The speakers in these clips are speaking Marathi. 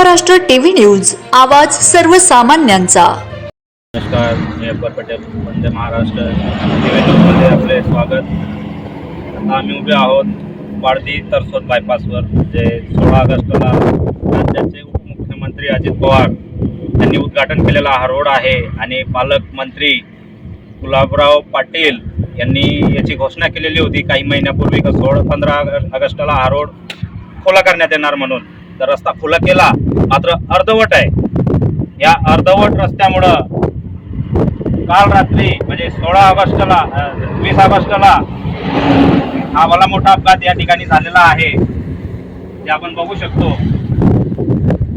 महाराष्ट्र टीव्ही न्यूज आवाज सर्वसामान्यांचा. नमस्कार मी अकबर पटेल वंदे महाराष्ट्र टी न्यूजमध्ये आपले स्वागत. आम्ही उभे आहोत वाडदी तरसोद बायपासवर जे सोळा ऑगस्टला राज्याचे उपमुख्यमंत्री अजित पवार यांनी उद्घाटन केलेला हा रोड आहे आणि पालकमंत्री गुलाबराव पाटील यांनी याची घोषणा केलेली होती काही महिन्यापूर्वी. का सोळा पंधरा ऑगस्टला हा रोड खुला करण्यात येणार म्हणून. तर रस्ता खुला केला मात्र अर्धवट आहे. या अर्धवट रस्त्यामुळं काल रात्री म्हणजे सोळा ऑगस्टला वीस ऑगस्टला हा मला मोठा अपघात या ठिकाणी झालेला आहे. ते आपण बघू शकतो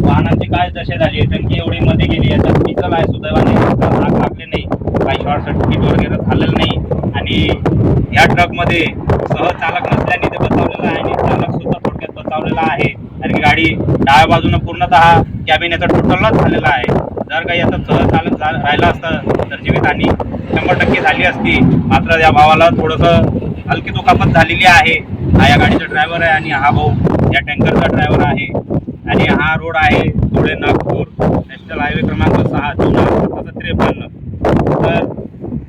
वाहनांची काय दशा झाली आहे टंकी एवढी मध्ये गेली आहे तर डिझल आहे सुदैवाने आग लागले नाही काही शॉर्ट सर्किट वगैरे झालेलं नाही. आणि या ट्रकमध्ये सहचालक नसल्याने ते बचावलेलं आहे आणि चालक सुद्धा थोडक्यात बचावलेला आहे कारण की गाडी डाव्या बाजूनं पूर्णतः कॅबिन याचा टोटलच झालेला आहे. जर काही याचं चालत चालत राहिलं असतं तर जीवितहानी शंभर टक्के झाली असती. मात्र या भावाला थोडंसं हलकी दुखापत झालेली आहे. हा या गाडीचा ड्रायव्हर आहे आणि हा भाऊ या टँकरचा ड्रायव्हर आहे. आणि हा रोड आहे धुळे नागपूर नॅशनल हायवे क्रमांक सहा जुना सतरा त्रेपन्न. तर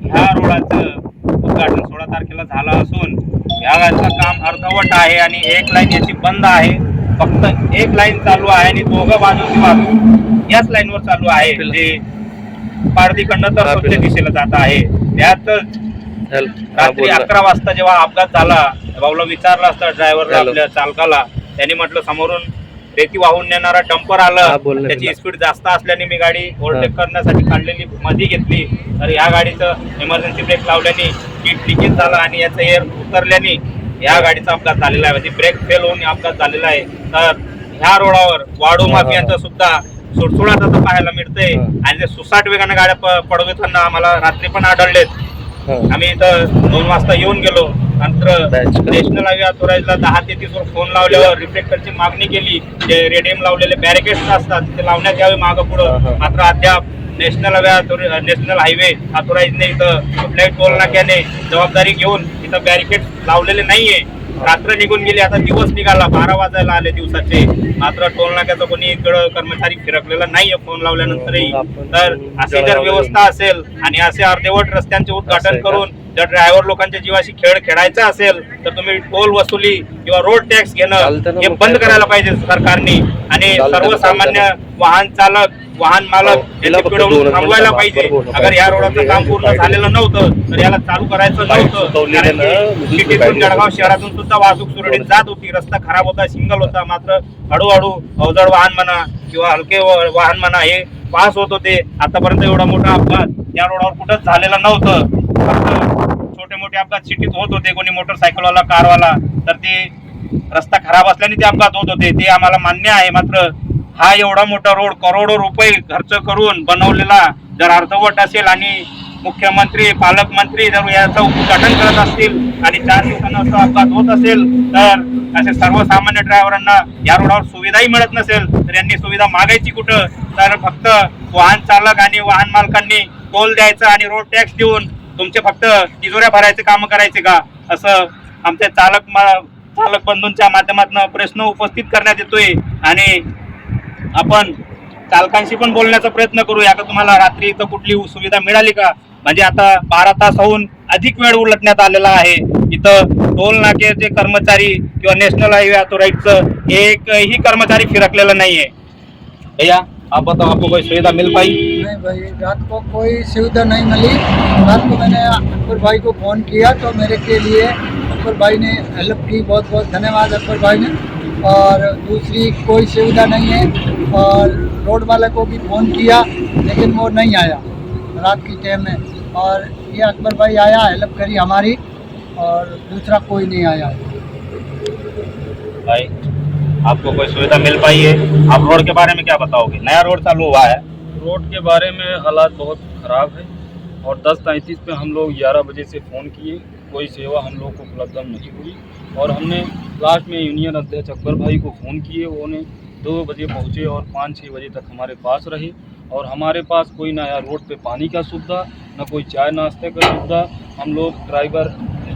ह्या रोडाचं उद्घाटन सोळा तारखेला झालं असून ह्या गाडीचं काम अर्धवट आहे आणि एक लाईन याची बंद आहे. फक्त एक लाईन चालू आहे आणि दोघं बाजूची बाजू याच लाईनवर चालू आहे जे पारदीकडनं तर स्वच्छ दिशेला जात आहे. त्यातच रात्री अकरा वाजता जेव्हा अपघात झाला भाऊला विचारलं असतं ड्रायव्हरला हॅलो. आपल्या चालकाला. त्यांनी म्हटलं समोरून रेती वाहून नेणारा टंपर हा, आलं त्याची. स्पीड जास्त असल्याने मी गाडी ओव्हरटेक करण्यासाठी काढलेली मध्ये घेतली. तर या गाडीचं इमर्जन्सी ब्रेक लावल्याने सीट लिकेज झाला आणि याचं एअर उतरल्याने या गाडीचा अपघात झालेला आहे. म्हणजे ब्रेक फेल होऊन अपघात झालेला आहे. तर ह्या रोडावर हा, माफियांचं सुद्धा सुटसुळाट आता पाहायला मिळतंय. आणि ते सुसाट वेगाने गाड्या पडवताना आम्हाला रात्री पण आढळलेत. आम्ही इथं दोन वाजता येऊन गेलो. नंतर? नॅशनल हायवे अथॉराईजला दहा ते तीस वर फोन लावल्यावर रिफ्लेक्टरची मागणी केली. जे रेडियम लावलेले बॅरिकेड्स असतात ते लावण्यात यावे मागं पुढं. मात्र अद्याप नॅशनल हायवे नॅशनल हायवे अथॉराईजने इथं कुठल्याही टोल नाक्याने जबाबदारी घेऊन इथं बॅरिकेड लावलेले नाहीये. रात्र निघून गेली आता दिवस निघाला. बारा वाजायला आले दिवसाचे. मात्र टोल नाक्याचा कोणी इकडं कर्मचारी फिरकलेला नाहीये फोन लावल्यानंतरही. तर अशी जर व्यवस्था असेल आणि असे अर्धेवट रस्त्यांचे उद्घाटन करून जर ड्रायव्हर लोकांच्या जीवाशी खेळ खेळायचा असेल तर तुम्ही टोल वसुली किंवा रोड टॅक्स घेणं हे बंद करायला पाहिजे सरकारने आणि सर्वसामान्य वाहन चालक वाहन मालक हो, थांबवायला पाहिजे अगर या. रोडाचं काम पूर्ण. झालेलं नव्हतं तर याला चालू करायचं. नव्हतं सिटीतून. जळगाव शहरातून सुद्धा वाहतूक सुरळीत जात होती रस्ता खराब होता सिंगल होता मात्र हळूहळू अवजड वाहन म्हणा किंवा हलके वाहन म्हणा हे पास होत होते आतापर्यंत एवढा मोठा अपघात या रोडावर कुठंच झालेला नव्हतं छोटे मोठे अपघात सिटीत होत होते. कोणी मोटरसायकलवाला कारवाला तर ते रस्ता खराब असल्याने ते अपघात होत होते. ते आम्हाला मान्य आहे. मात्र हा एवढा मोठा रोड करोडो रुपये खर्च करून बनवलेला जर अर्धवट असेल आणि मुख्यमंत्री पालकमंत्री जर याचं उद्घाटन करत असतील आणि चार दिवसांना असं अपघात होत असेल तर असे सर्वसामान्य ड्रायव्हरांना या रोडावर सुविधाही मिळत नसेल तर यांनी सुविधा मागायची कुठं? तर फक्त वाहन चालक आणि वाहन मालकांनी टोल द्यायचं आणि रोड टॅक्स देऊन तुमचे फक्त तिजोऱ्या भरायचे कामं करायचे का? असं आमच्या चालक मा- चालक बंधूंच्या माध्यमातून प्रश्न उपस्थित करण्यात येतोय. आणि आपण चालकांशी पण बोलण्याचा प्रयत्न करूया. का तुम्हाला रात्री इथं कुठली सुविधा मिळाली का? म्हणजे आता बारा तास होऊन अधिक वेळ उलटण्यात आलेला आहे. इथं टोल नाक्याचे कर्मचारी किंवा नॅशनल हायवे अथॉरिटीचं एकही कर्मचारी फिरकलेला नाहीये. भैया आप बताओ आपको कोई सुविधा मिल पाई? नहीं भाई रात को कोई सुविधा नहीं मिली। रात को मैंने अकबर भाई को फ़ोन किया तो मेरे के लिए अकबर भाई ने हेल्प की बहुत बहुत धन्यवाद अकबर भाई ने। और दूसरी कोई सुविधा नहीं है और रोड वाले को भी फ़ोन किया लेकिन वो नहीं आया रात की टाइम में। और ये अकबर भाई आया हेल्प करी हमारी और दूसरा कोई नहीं आया। भाई आपको कोई सुविधा मिल पाई है? आप रोड के बारे में क्या बताओगे? नया रोड चालू हुआ है। रोड के बारे में हालात बहुत ख़राब है और दस तैंतीस पे हम लोग ग्यारह बजे से फ़ोन किए। कोई सेवा हम लोग को उपलब्ध नहीं हुई और हमने लास्ट में यूनियन अध्यक्ष अकबर भाई को फ़ोन किए। उन्होंने दो बजे पहुँचे और पाँच छः बजे तक हमारे पास रहे और हमारे पास कोई ना यहाँ रोड पे पानी का सुविधा, ना कोई चाय नाश्ते का सुविधा। हम लोग ड्राइवर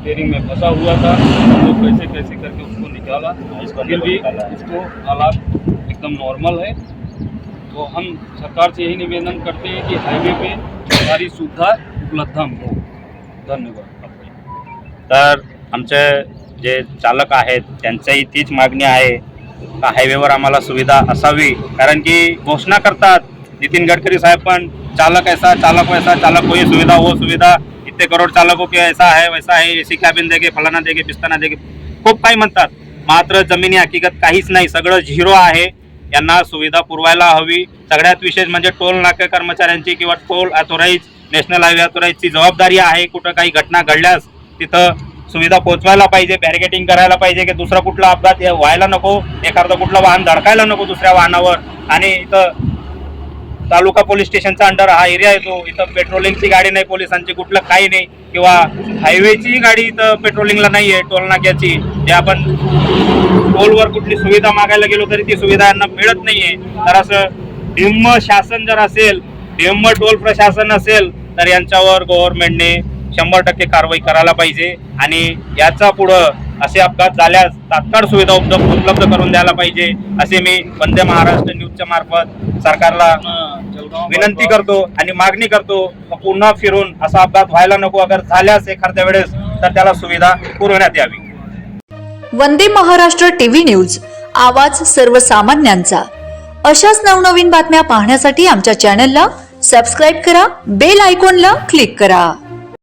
स्टेयरिंग में फंसा हुआ था हम लोग कैसे कैसे करके उसको निकाला। इसको फिर भी इसको हालात एकदम नॉर्मल है। तो हम सरकार से यही निवेदन करते हैं कि हाईवे पे सारी सुविधा उपलब्ध हम हो। धन्यवाद। तर आमचे जे चालक आहेत त्यांच्याही तीच मागणी आहे का हायवेवर आम्हाला सुविधा असावी? कारण की घोषणा करतात नितीन गडकरी साहेब पण चालक ऐसा चालक वैसा चालक कोई सुविधा वो सुविधा इतने करोड चालकों के ऐसा है वैसा है एसी कॅबिन देगे फलाना देगे पिस्ताना देगे. खूप काही म्हणतात. मात्र जमिनी हकीकत काहीच नाही. सगळं झिरो आहे. यांना सुविधा पुरवायला हवी. सगळ्यात विशेष म्हणजे टोल नाके कर्मचाऱ्यांची किंवा टोल अथॉराईज नॅशनल हायवे अथॉराईजची जबाबदारी आहे. कुठं काही घटना घडल्यास तिथं सुविधा पोहोचवायला पाहिजे बॅरिगेटिंग करायला पाहिजे की दुसरा कुठला अपघात व्हायला नको एखादं कुठलं वाहन धडकायला नको दुसऱ्या वाहनावर. आणि इथं तालुका पोलीस स्टेशनचा अंडर हा एरिया येतो. इथं पेट्रोलिंगची गाडी नाही पोलिसांची कुठलं काही नाही. किंवा हायवेची गाडी इथं पेट्रोलिंगला नाही आहे टोलनाक्याची जे आपण टोलवर कुठली सुविधा मागायला गेलो तरी ती सुविधा यांना मिळत आहे तर असं ढिम्म शासन जर असेल ढिम्म टोल प्रशासन असेल तर यांच्यावर गव्हर्नमेंटने शंभर टक्के कारवाई करायला पाहिजे. आणि याचा पुढं असे अपघात झाल्यास तात्काळ सुविधा उपलब्ध उपलब्ध करून द्यायला पाहिजे असे मी वंदे महाराष्ट्र न्यूजच्या मार्फत सरकारला विनंती करतो आणि मागणी करतो का पुन्हा फिरून असा अपघात व्हायला नको. अगर झाल्यास एखाद्या वेळेस तर त्याला सुविधा पुरवण्यात यावी. वंदे महाराष्ट्र टीव्ही न्यूज आवाज सर्वसामान्यांचा. अशाच नवनवीन बातम्या पाहण्यासाठी आमच्या चॅनलला सबस्क्राईब करा बेल आयकॉनला क्लिक करा.